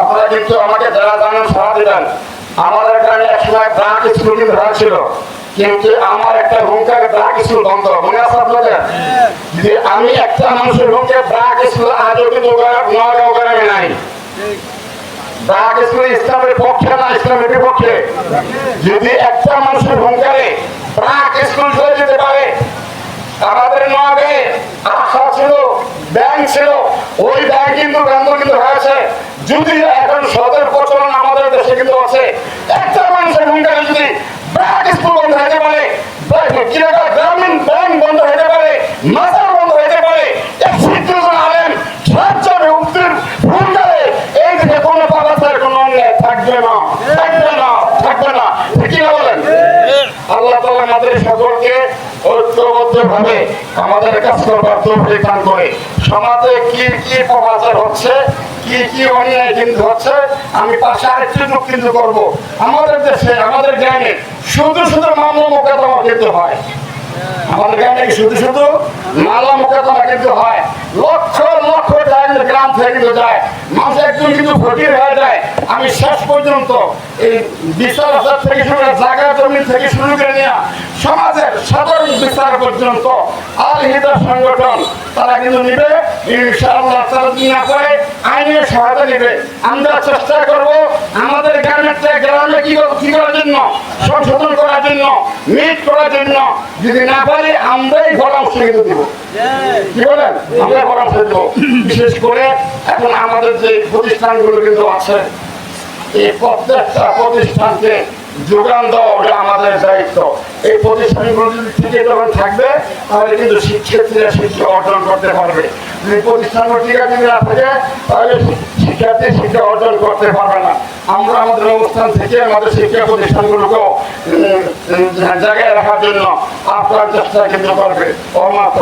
আপনারা কিন্তু আমাকে যারা জানেন সারা দিবেন। আমাদের গ্রামে একসময় ব্রাক স্কুল কিন্তু হয়েছিল। কিন্তু আমার একটা হুমকে ব্রাক স্কুল বন্ধ মনে আছে আপনাদের? যে আমি একটা মানুষের হুমকে ব্রাক স্কুল আজও কিন্তু নগাঁও গ্রামে নাই। ব্রাক স্কুল ইসলামের পক্ষে না ইসলামের বিপক্ষে। যদি একটা মানুষের হুঙ্কারে ব্রাক স্কুল চলে যেতে পারে, আমাদের নগে আশা ছিল ব্যাংক ছিল। ওই ব্যাংক কিন্তু বন্ধ কিন্তু হয়েছে। যদি এখন সদের প্রচলন আমাদের দেশে কিন্তু আছে, একটা মানুষের হুঙ্কারে যদি ব্যাংক স্কুল বন্ধ হতে পারে গ্রামীণ ব্যাংক বন্ধ হতে পারে, মাজার বন্ধ পারে আলেন কোনো থাকবে না থাকবে না থাকবে না। আল্লাহ তালা আমাদের সকলকে ঐক্যবদ্ধ ভাবে আমাদের কাজ করবার তৌফিক দান করে। সমাজে কি কি প্রবাচার হচ্ছে, কি কি অন্যায় কিন্তু হচ্ছে, আমি পাশে আরেকটু যোগ কিন্তু করব। আমাদের দেশে, আমাদের গ্রামে শুধু শুধু মামলা মোকদ্দমা কিন্তু হয়। আমাদের গ্রামে শুধু শুধু মামলা মোকদ্দমা কিন্তু হয় লক্ষ লক্ষ টাকা কিন্তু গ্রাম থেকে যায় মাঝে একজন কিন্তু ফকির হয়ে যায়। আমি শেষ পর্যন্ত এই বিচার আচার থেকে শুরু করে জায়গা জমি থেকে শুরু করে নেওয়া সমাজের সাধারণ বিচার পর্যন্ত আল হিদা সংগঠন, তারা কিন্তু নিবে। ইনশাআল্লাহ তারা যদি করে, আইনের সহায়তা নিবে। আমরা চেষ্টা করব আমাদের গ্রামের গ্রামে কি কর- কি করার জন্য সংশোধন মিট করার জন্য, যদি না পারি, আমরাই পরামর্শ কিন্তু দিব। কি বলেন? আমরা পরামর্শ দেব। বিশেষ করে এখন আমাদের যে প্রতিষ্ঠানগুলো কিন্তু আছে, এই প্রত্যেকটা প্রতিষ্ঠানকে যোগান দেওয়া আমাদের দায়িত্ব। এই প্রতিষ্ঠানগুলো যদি টিকে যখন থাকবে, তাহলে কিন্তু শিক্ষার্থীরা শিক্ষা অর্জন করতে পারবে। যদি প্রতিষ্ঠানগুলো টিকে যদি না থাকে, তাহলে শিক্ষার্থী শিক্ষা অর্জন করতে পারবে না। আমরা আমাদের অবস্থান থেকে আমাদের শিক্ষা প্রতিষ্ঠানগুলোকেও জায়গায় রাখার জন্য আপনার চেষ্টা কিন্তু করবে অমাত্র